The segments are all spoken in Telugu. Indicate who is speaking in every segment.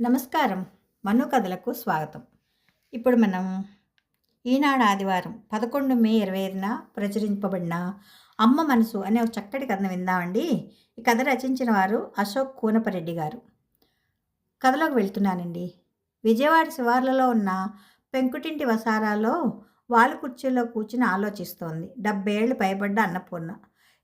Speaker 1: నమస్కారం. మను కథలకు స్వాగతం. ఇప్పుడు మనం ఈనాడు ఆదివారం పదకొండు మే ఇరవై ఐదున ప్రచురింపబడిన అమ్మ మనసు అనే ఒక చక్కటి కథను విందామండి. ఈ కథ రచించిన వారు అశోక్ కూనపరెడ్డి గారు. కథలోకి వెళ్తున్నానండి. విజయవాడ శివార్లలో ఉన్న పెంకుటింటి వసారాలో వాళ్ళ కుర్చీలో కూర్చుని ఆలోచిస్తోంది. డెబ్బేళ్ళు పైబడ్డ అన్నపూర్ణ.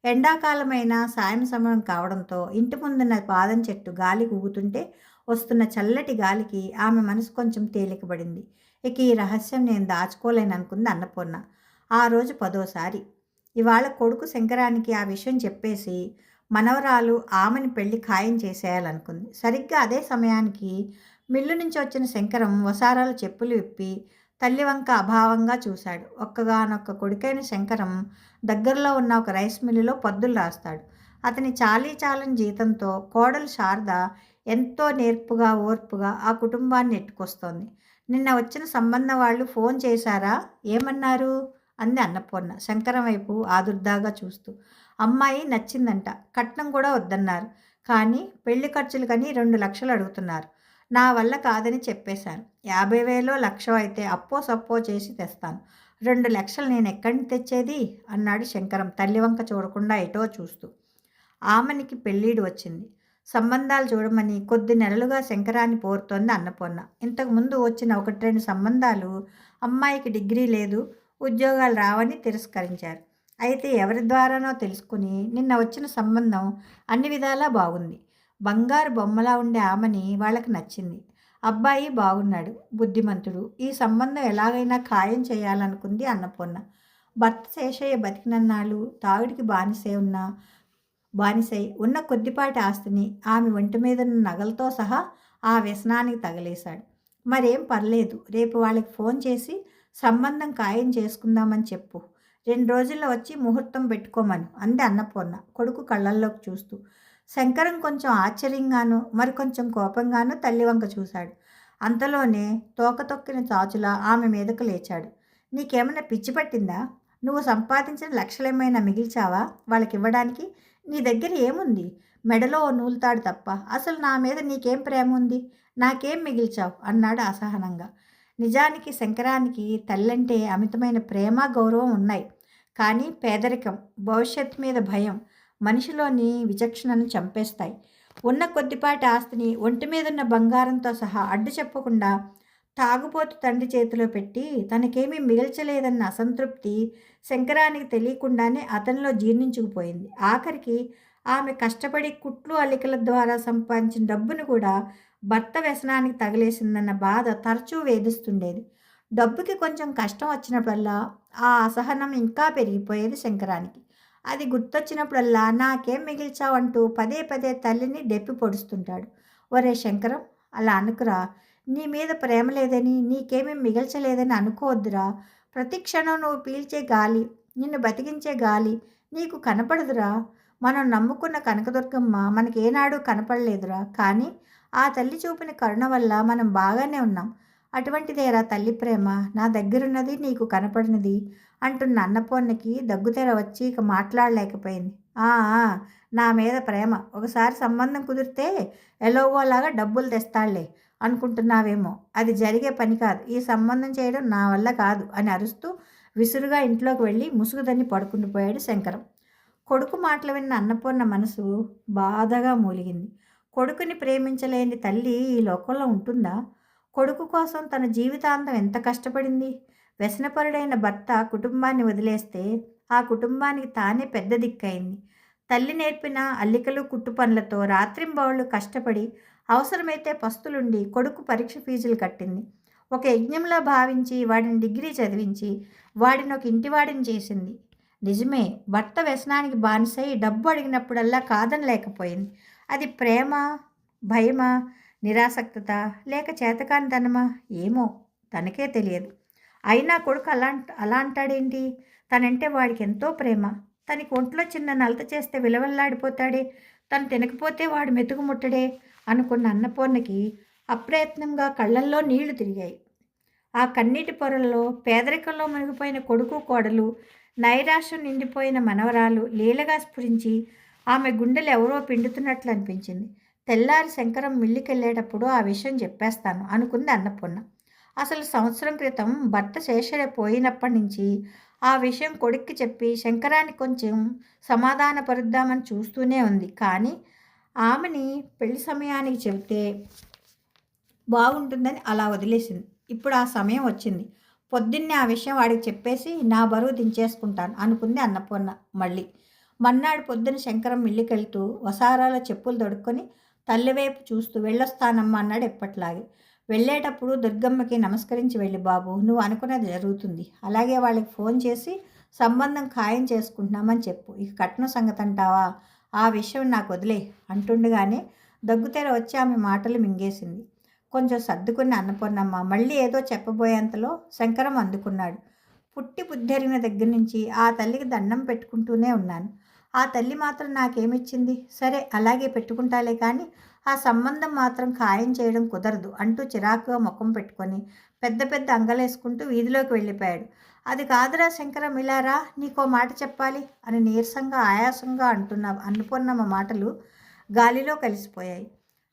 Speaker 1: ఎండాకాలమైన సాయం సమయం కావడంతో ఇంటి ముందున్న పాదం చెట్టు గాలి ఊగుతుంటే వస్తున్న చల్లటి గాలికి ఆమె మనసు కొంచెం తేలికబడింది. ఇక ఈ రహస్యం నేను దాచుకోలేను అనుకుంది అన్నపూర్ణ. ఆ రోజు పదోసారి. ఇవాళ కొడుకు శంకరానికి ఆ విషయం చెప్పేసి మనవరాలు ఆమెని పెళ్ళి ఖాయం చేసేయాలనుకుంది. సరిగ్గా అదే సమయానికి మిల్లు నుంచి వచ్చిన శంకరం వసారాలు చెప్పులు విప్పి తల్లి వంక అభావంగా చూశాడు. ఒక్కగానొక్క కొడుకైన శంకరం దగ్గరలో ఉన్న ఒక రైస్ మిల్లులో పద్దులు రాస్తాడు. అతని చాలీ చాలని జీతంతో కోడలు శారద ఎంతో నేర్పుగా ఓర్పుగా ఆ కుటుంబాన్ని ఎట్టుకొస్తోంది. నిన్న వచ్చిన సంబంధం వాళ్ళు ఫోన్ చేశారా? ఏమన్నారు? అంది అన్నపూర్ణ శంకరం వైపు ఆదుర్దాగా చూస్తూ. అమ్మాయి నచ్చిందంట కట్నం కూడా వద్దన్నారు. కానీ పెళ్ళి ఖర్చులు కానీ రెండు లక్షలు అడుగుతున్నారు. నా వల్ల కాదని చెప్పేశాను యాభై వేలో లక్ష అయితే అప్పో సప్పో చేసి తెస్తాను. రెండు లక్షలు నేను ఎక్కడిని తెచ్చేది? అన్నాడు శంకరం తల్లి వంక చూడకుండా ఎటో చూస్తూ. ఆమెనికి పెళ్ళీడు వచ్చింది. సంబంధాలు చూడమని కొద్ది నెలలుగా శంకరాన్ని పోరుతోంది అన్నపూర్ణ. ఇంతకుముందు వచ్చిన ఒకటి రెండు సంబంధాలు అమ్మాయికి డిగ్రీ లేదు ఉద్యోగాలు రావని తిరస్కరించారు. అయితే ఎవరి ద్వారానో తెలుసుకుని నిన్న వచ్చిన సంబంధం అన్ని విధాలా బాగుంది. బంగారు బొమ్మలా ఉండే ఆమెని వాళ్ళకి నచ్చింది. అబ్బాయి బాగున్నాడు బుద్ధిమంతుడు ఈ సంబంధం ఎలాగైనా ఖాయం చేయాలనుకుంది అన్నపూర్ణ. భర్త శేషయ్య బతికినన్నాళ్ళు తాగుడికి బానిసే ఉన్న బానిసై ఉన్న కొద్దిపాటి ఆస్తిని ఆమె ఒంటి మీద ఉన్న నగలతో సహా ఆ వ్యసనానికి తగలేశాడు. మరేం పర్లేదు రేపు వాళ్ళకి ఫోన్ చేసి సంబంధం ఖాయం చేసుకుందామని చెప్పు. రెండు రోజుల్లో వచ్చి ముహూర్తం పెట్టుకోమను అంది అన్నపూర్ణ కొడుకు కళ్ళల్లోకి చూస్తూ. శంకరం కొంచెం ఆశ్చర్యంగాను మరి కొంచెం కోపంగాను తల్లి వంక చూశాడు. అంతలోనే తోక తొక్కిన చాచులా ఆమె మీదకు లేచాడు. నీకేమైనా పిచ్చి పట్టిందా? నువ్వు సంపాదించిన లక్షలేమైనా మిగిల్చావా? వాళ్ళకి ఇవ్వడానికి నీ దగ్గర ఏముంది? మెడలో నూలుతాడు తప్ప అసలు నా మీద నీకేం ప్రేమ ఉంది నాకేం మిగిల్చావు? అన్నాడు అసహనంగా. నిజానికి శంకరానికి తల్లంటే అమితమైన ప్రేమ గౌరవం ఉన్నాయి. కానీ పేదరికం భవిష్యత్తు మీద భయం మనిషిలోని విచక్షణను చంపేస్తాయి. ఉన్న కొద్దిపాటి ఆస్తిని ఒంటి మీదున్న బంగారంతో సహా అడ్డు చెప్పకుండా తాగుపోతు తండ్రి చేతిలో పెట్టి తనకేమీ మిగల్చలేదన్న అసంతృప్తి శంకరానికి తెలియకుండానే అతనిలో జీర్ణించుకుపోయింది. ఆఖరికి ఆమె కష్టపడి కుట్లు అల్లికల ద్వారా సంపాదించిన డబ్బును కూడా భర్త వ్యసనానికి తగిలేసిందన్న బాధ తరచూ వేధిస్తుండేది. డబ్బుకి కొంచెం కష్టం వచ్చినప్పుడల్లా ఆ అసహనం ఇంకా పెరిగిపోయేది శంకరానికి. అది గుర్తొచ్చినప్పుడల్లా నాకేం మిగిల్చావంటూ పదే పదే తల్లిని డెప్పి పొడుస్తుంటాడు. ఒరే శంకరం అలా అనుకురా. నీ మీద ప్రేమ లేదని నీకేమీ మిగిల్చలేదని అనుకోవద్దురా. ప్రతి క్షణం నువ్వు పీల్చే గాలి నిన్ను బతికించే గాలి నీకు కనపడదురా. మనం నమ్ముకున్న కనకదుర్గమ్మ మనకేనాడు కనపడలేదురా. కానీ ఆ తల్లి చూపిన కరుణ వల్ల మనం బాగానే ఉన్నాం. అటువంటిదేరా తల్లి ప్రేమ? నా దగ్గరున్నది నీకు కనపడినది. అంటున్న అన్నపూర్ణకి దగ్గుతెర వచ్చి ఇక మాట్లాడలేకపోయింది. "ఆ, నా మీద ప్రేమ. ఒకసారి సంబంధం కుదిరితే ఎలాగోలాగా డబ్బులు తెస్తాళ్ళే అనుకుంటున్నావేమో. అది జరిగే పని కాదు. ఈ సంబంధం చేయడం నా వల్ల కాదు అని అరుస్తూ విసురుగా ఇంట్లోకి వెళ్ళి ముసుగుదని పడుకుండిపోయాడు శంకరం. కొడుకు మాటలు విన్న అన్నపూర్ణ మనసు బాధగా మూలిగింది. కొడుకుని ప్రేమించలేని తల్లి ఈ లోకంలో ఉంటుందా? కొడుకు కోసం తన జీవితాంతం ఎంత కష్టపడింది? వ్యసనపరుడైన భర్త కుటుంబాన్ని వదిలేస్తే ఆ కుటుంబానికి తానే పెద్ద దిక్కైంది తల్లి నేర్పిన అల్లికలు కుట్టు పనులతో రాత్రింబవళ్ళు కష్టపడి అవసరమైతే పస్తులుండి కొడుకు పరీక్ష ఫీజులు కట్టింది. ఒక యజ్ఞంలో భావించి వాడిని డిగ్రీ చదివించి వాడిని ఒక ఇంటివాడిని చేసింది. నిజమే భర్త వ్యసనానికి బానిసై డబ్బు అడిగినప్పుడల్లా కాదనలేకపోయింది అది ప్రేమ భయమా నిరాసక్తత లేక చేతకానితనమా ఏమో తనకే తెలియదు. అయినా కొడుకు అలా అలా అంటాడేంటి తనంటే వాడికి ఎంతో ప్రేమ. తనకి ఒంట్లో చిన్న నలత చేస్తే విలవల్లాడిపోతాడే. తను తినకపోతే వాడు మెతుకు ముట్టడే అనుకున్న అన్నపూర్ణకి అప్రయత్నంగా కళ్ళల్లో నీళ్ళు తిరిగాయి. ఆ కన్నీటి పొరల్లో పేదరికంలో మునిగిపోయిన కొడుకు కోడలు నైరాశ్యం నిండిపోయిన మనవరాలు లీలగా స్ఫురించి ఆమె గుండెలు ఎవరో పిండుతున్నట్లు అనిపించింది. తెల్లారి శంకరం మిల్లికెళ్ళేటప్పుడు ఆ విషయం చెప్పేస్తాను అనుకుంది అన్నపూర్ణ. అసలు సంవత్సరం క్రితం భర్త శేషయ్య పోయినప్పటి నుంచి ఆ విషయం కొడుక్కి చెప్పి శంకరాన్ని కొంచెం సమాధానపరుద్దామని చూస్తూనే ఉంది. కానీ ఆమెని పెళ్ళి సమయానికి చెబితే బాగుంటుందని అలా వదిలేసింది. ఇప్పుడు ఆ సమయం వచ్చింది. పొద్దున్నే ఆ విషయం వాడికి చెప్పేసి నా బరువు దించేసుకుంటాను అనుకుంది అన్నపూర్ణ మళ్ళీ. మన్నాడు పొద్దున శంకరం ఇల్లుకెళ్తూ వసారాలో చెప్పులు దొడుక్కొని తల్లివైపు చూస్తూ వెళ్ళొస్తానమ్మా అన్నాడు ఎప్పట్లాగే. వెళ్ళేటప్పుడు దుర్గమ్మకి నమస్కరించి వెళ్ళి బాబు నువ్వు అనుకున్నది జరుగుతుంది. అలాగే వాళ్ళకి ఫోన్ చేసి సంబంధం ఖాయం చేసుకుంటున్నామని చెప్పు. ఇక కట్న సంగతి అంటావా? ఆ విషయం నాకు వదిలే అంటుండగానే దగ్గుతేర వచ్చి ఆమె మాటలు మింగేసింది. కొంచెం సర్దుకుని అన్నపూర్ణమ్మ మళ్ళీ ఏదో చెప్పబోయేంతలో శంకరం అందుకున్నాడు. పుట్టి బుద్ధెరిగిన దగ్గర నుంచి ఆ తల్లికి దండం పెట్టుకుంటూనే ఉన్నాను. ఆ తల్లి మాత్రం నాకేమిచ్చింది? సరే అలాగే పెట్టుకుంటాలే కానీ ఆ సంబంధం మాత్రం ఖాయం చేయడం కుదరదు అంటూ చిరాకుగా ముఖం పెట్టుకొని పెద్ద పెద్ద అంగలేసుకుంటూ వీధిలోకి వెళ్ళిపోయాడు. అది కాదురా శంకరం ఇలారా నీకో మాట చెప్పాలి అని నీరసంగా ఆయాసంగా అంటున్న అన్నపూర్ణమ్మ మాటలు గాలిలో కలిసిపోయాయి.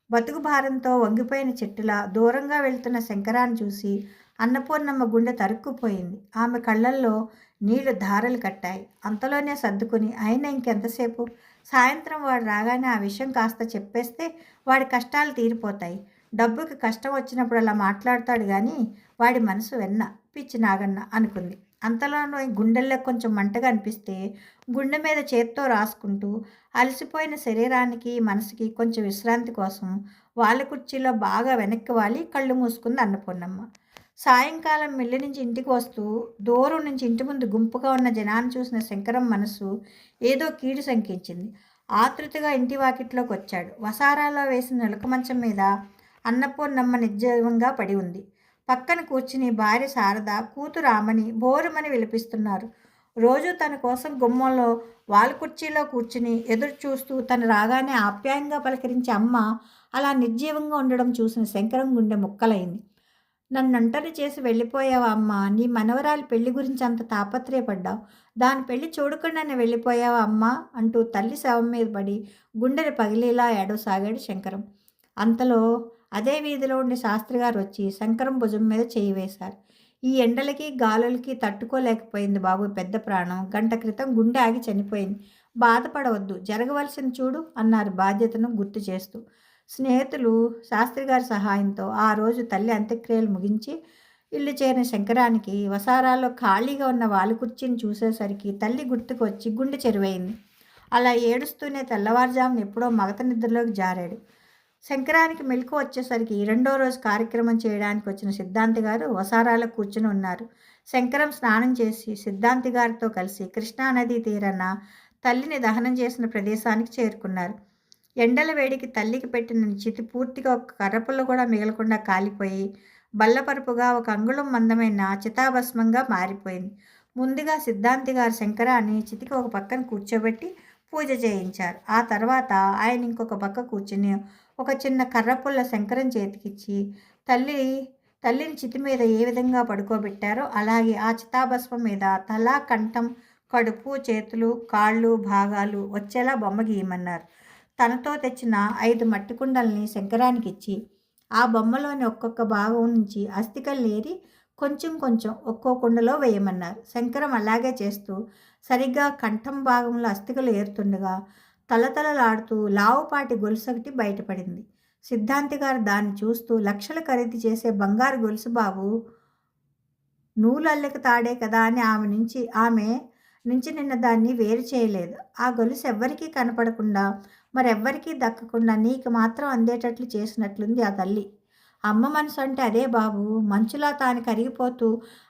Speaker 1: బతుకు భారంతో వంగిపోయిన చెట్టులా దూరంగా వెళ్తున్న శంకరాన్ని చూసి అన్నపూర్ణమ్మ గుండె తరుక్కుపోయింది. ఆమె కళ్ళల్లో నీళ్ళు ధారలు కట్టాయి. అంతలోనే సర్దుకుని అయినా ఇంకెంతసేపు? సాయంత్రం వాడు రాగానే ఆ విషయం కాస్త చెప్పేస్తే వాడి కష్టాలు తీరిపోతాయి. డబ్బుకి కష్టం వచ్చినప్పుడు అలా మాట్లాడతాడు కానీ వాడి మనసు వెన్న పిచ్చి నాగన్న అనుకుంది. అంతలోనూ గుండెల్లో కొంచెం మంటగా అనిపిస్తే గుండె మీద చేత్తో రాసుకుంటూ అలసిపోయిన శరీరానికి మనసుకి కొంచెం విశ్రాంతి కోసం వాళ్ళ కుర్చీలో బాగా వెనక్కి వాలి కళ్ళు మూసుకుంది అన్నపూర్ణమ్మ. సాయంకాలం మిల్లి నుంచి ఇంటికి వస్తూ దూరం నుంచి ఇంటి ముందు గుంపుగా ఉన్న జనాన్ని చూసిన శంకరం మనసు ఏదో కీడు శంకించింది. ఆతృతగా ఇంటి వాకిట్లోకి వచ్చాడు. వసారాలో వేసిన నిలక మంచం మీద అన్నపూర్ణమ్మ నిర్జీవంగా పడి ఉంది. పక్కన కూర్చుని భార్య శారద కూతురు ఆమని బోరుమని విలిపిస్తున్నారు. రోజు తన కోసం గుమ్మంలో వాళ్ళ కుర్చీలో కూర్చుని ఎదురు చూస్తూ తను రాగానే ఆప్యాయంగా పలకరించే అమ్మ అలా నిర్జీవంగా ఉండడం చూసిన శంకరం గుండె ముక్కలైంది. నన్ను ఒంటరి చేసి వెళ్ళిపోయావా అమ్మా? నీ మనవరాలి పెళ్ళి గురించి అంత తాపత్రయపడ్డావు. దాని పెళ్ళి చూడకుండానే వెళ్ళిపోయావా అమ్మా? అంటూ తల్లి శవం మీద పడి గుండెని పగిలేలా ఏడవసాగాడు శంకరం. అంతలో అదే వీధిలో ఉండే శాస్త్రి గారు వచ్చి శంకరం భుజం మీద చేయి వేశారు. ఈ ఎండలకి గాలులకి తట్టుకోలేకపోయింది బాబు పెద్ద ప్రాణం. గంట క్రితం గుండె ఆగి చనిపోయింది. బాధపడవద్దు. జరగవలసిన చూడు అన్నారు బాధ్యతను గుర్తు చేస్తూ. స్నేహితులు శాస్త్రి గారి సహాయంతో ఆ రోజు తల్లి అంత్యక్రియలు ముగించి ఇల్లు చేరిన శంకరానికి వసారాల్లో ఖాళీగా ఉన్న వాళ్ళ కుర్చీని చూసేసరికి తల్లి గుర్తుకు వచ్చి గుండె చెరువైంది. అలా ఏడుస్తూనే తెల్లవారుజామున ఎప్పుడో మగత నిద్రలోకి జారాడు. శంకరానికి మెలకు వచ్చేసరికి రెండో రోజు కార్యక్రమం చేయడానికి వచ్చిన సిద్ధాంతి గారు వసారాలో కూర్చుని ఉన్నారు. శంకరం స్నానం చేసి సిద్ధాంతి గారితో కలిసి కృష్ణానదీ తీరాన తల్లిని దహనం చేసిన ప్రదేశానికి చేరుకున్నారు. ఎండల వేడికి తల్లికి పెట్టిన చితి పూర్తిగా ఒక కర్రపుల్ల కూడా మిగలకుండా కాలిపోయి బల్లపరుపుగా ఒక అంగుళం మందమైన చితాభస్మంగా మారిపోయింది. ముందుగా సిద్ధాంతి గారు శంకరాన్ని చితికి ఒక పక్కన కూర్చోబెట్టి పూజ చేయించారు. ఆ తర్వాత ఆయన ఇంకొక పక్క కూర్చుని ఒక చిన్న కర్రపుల్ల శంకరం చేతికిచ్చి తల్లి తల్లిని చితి మీద ఏ విధంగా పడుకోబెట్టారో అలాగే ఆ చితాభస్మం మీద తల కంఠం కడుపు చేతులు కాళ్ళు భాగాలు వచ్చేలా బొమ్మ గీయమన్నారు. తనతో తెచ్చిన ఐదు మట్టి కుండల్ని శంకరానికి ఇచ్చి ఆ బొమ్మలోని ఒక్కొక్క భాగం నుంచి అస్థికలు ఏరి కొంచెం కొంచెం ఒక్కో కుండలో వేయమన్నారు. శంకరం అలాగే చేస్తూ సరిగ్గా కంఠం భాగంలో అస్థికలు ఏరుతుండగా తలతలలాడుతూ లావుపాటి గొలుసు ఒకటి బయటపడింది. సిద్ధాంతి గారు దాన్ని చూస్తూ లక్షలు ఖరీదు చేసే బంగారు గొలుసు బాబు నూలు అల్లెక తాడే కదా అని ఆమె నుంచి ఆమె నుంచి నిన్న దాన్ని వేరు చేయలేదు. ఆ గొలుసు ఎవ్వరికీ కనపడకుండా మరెవ్వరికీ దక్కకుండా నీకు మాత్రం అందేటట్లు చేసినట్లుంది ఆ తల్లి. అమ్మ మనసు అంటే అదే బాబు. మంచులా తాను కరిగిపోతూ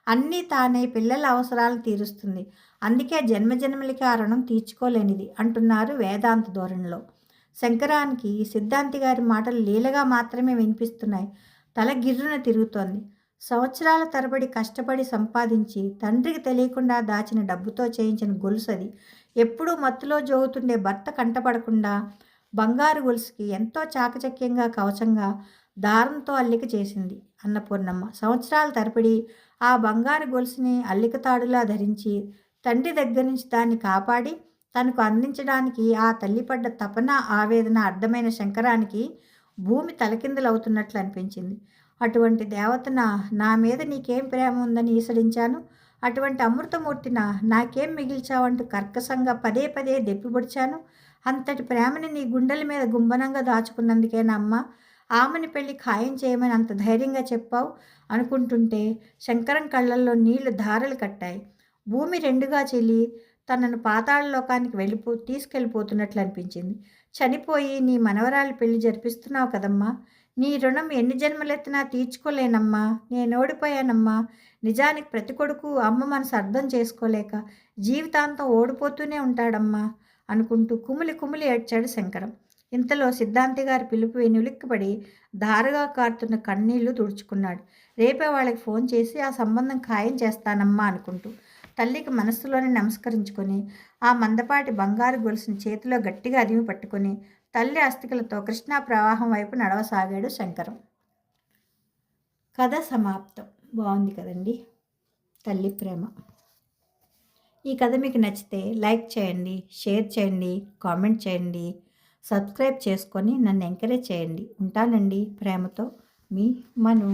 Speaker 1: అన్నీ తానే పిల్లల అవసరాలను తీరుస్తుంది. అందుకే జన్మజన్మలకి ఆ రుణం తీర్చుకోలేనిది అంటున్నారు వేదాంత ధోరణిలో. శంకరానికి సిద్ధాంతి గారి మాటలు లీలగా మాత్రమే వినిపిస్తున్నాయి. తల గిర్రున తిరుగుతోంది. సంవత్సరాల తరబడి కష్టపడి సంపాదించి తండ్రికి తెలియకుండా దాచిన డబ్బుతో చేయించిన గొలుసది ఎప్పుడూ మత్తులో జోగుతుండే భర్త కంటపడకుండా బంగారు గొలుసుకి ఎంతో చాకచక్యంగా కవచంగా దారంతో అల్లిక చేసింది అన్నపూర్ణమ్మ సంవత్సరాల తరపడి ఆ బంగారు గొలుసుని అల్లిక తాడులా ధరించి తండ్రి దగ్గర నుంచి దాన్ని కాపాడి తనకు అందించడానికి ఆ తల్లిపడ్డ తపన ఆవేదన అర్థమైన శంకరానికి భూమి తలకిందులవుతున్నట్లు అనిపించింది. అటువంటి దేవతన నా మీద నీకేం ప్రేమ ఉందని ఈసడించాను? అటువంటి అమృతమూర్తిన నాకేం మిగిల్చావంటూ కర్కశంగా పదే పదే దెప్పిపొడిచాను అంతటి ప్రేమని నీ గుండెల మీద గుంబనంగా దాచుకున్నందుకేనమ్మా ఆమెని పెళ్ళి ఖాయం చేయమని అంత ధైర్యంగా చెప్పావు అనుకుంటుంటే శంకరం కళ్ళల్లో నీళ్ళు ధారలు కట్టాయి. భూమి రెండుగా చెల్లి తనను పాతాళలోకానికి వెళ్ళిపో తీసుకెళ్ళిపోతున్నట్లు అనిపించింది. చనిపోయి నీ మనవరాలు పెళ్ళి జరిపిస్తున్నావు కదమ్మా. నీ రుణం ఎన్ని జన్మలెత్తినా తీర్చుకోలేనమ్మా. నేను ఓడిపోయానమ్మా నిజానికి ప్రతి కొడుకు అమ్మ మనసు అర్థం చేసుకోలేక జీవితాంతం ఓడిపోతూనే ఉంటాడమ్మా అనుకుంటూ కుమిలి కుమిలి ఏడ్చాడు శంకరం. ఇంతలో సిద్ధాంతి గారి పిలుపు విని ఉలిక్కిపడి ధారగా కారుతున్న కన్నీళ్ళు తుడుచుకున్నాడు. రేపే వాళ్ళకి ఫోన్ చేసి ఆ సంబంధం ఖాయం చేస్తానమ్మా అనుకుంటూ తల్లికి మనస్సులోనే నమస్కరించుకొని ఆ మందపాటి బంగారు గొలుసుని చేతిలో గట్టిగా అదిమి పట్టుకొని తల్లి అస్థికలతో కృష్ణా ప్రవాహం వైపు నడవసాగాడు శంకరం. కథ సమాప్తం. బాగుంది కదండి. తల్లి ప్రేమ. ఈ కథ మీకు నచ్చితే లైక్ చేయండి షేర్ చేయండి కామెంట్ చేయండి సబ్స్క్రైబ్ చేసుకొని నన్ను ఎంకరేజ్ చేయండి. ఉంటానండి ప్రేమతో మీ మను.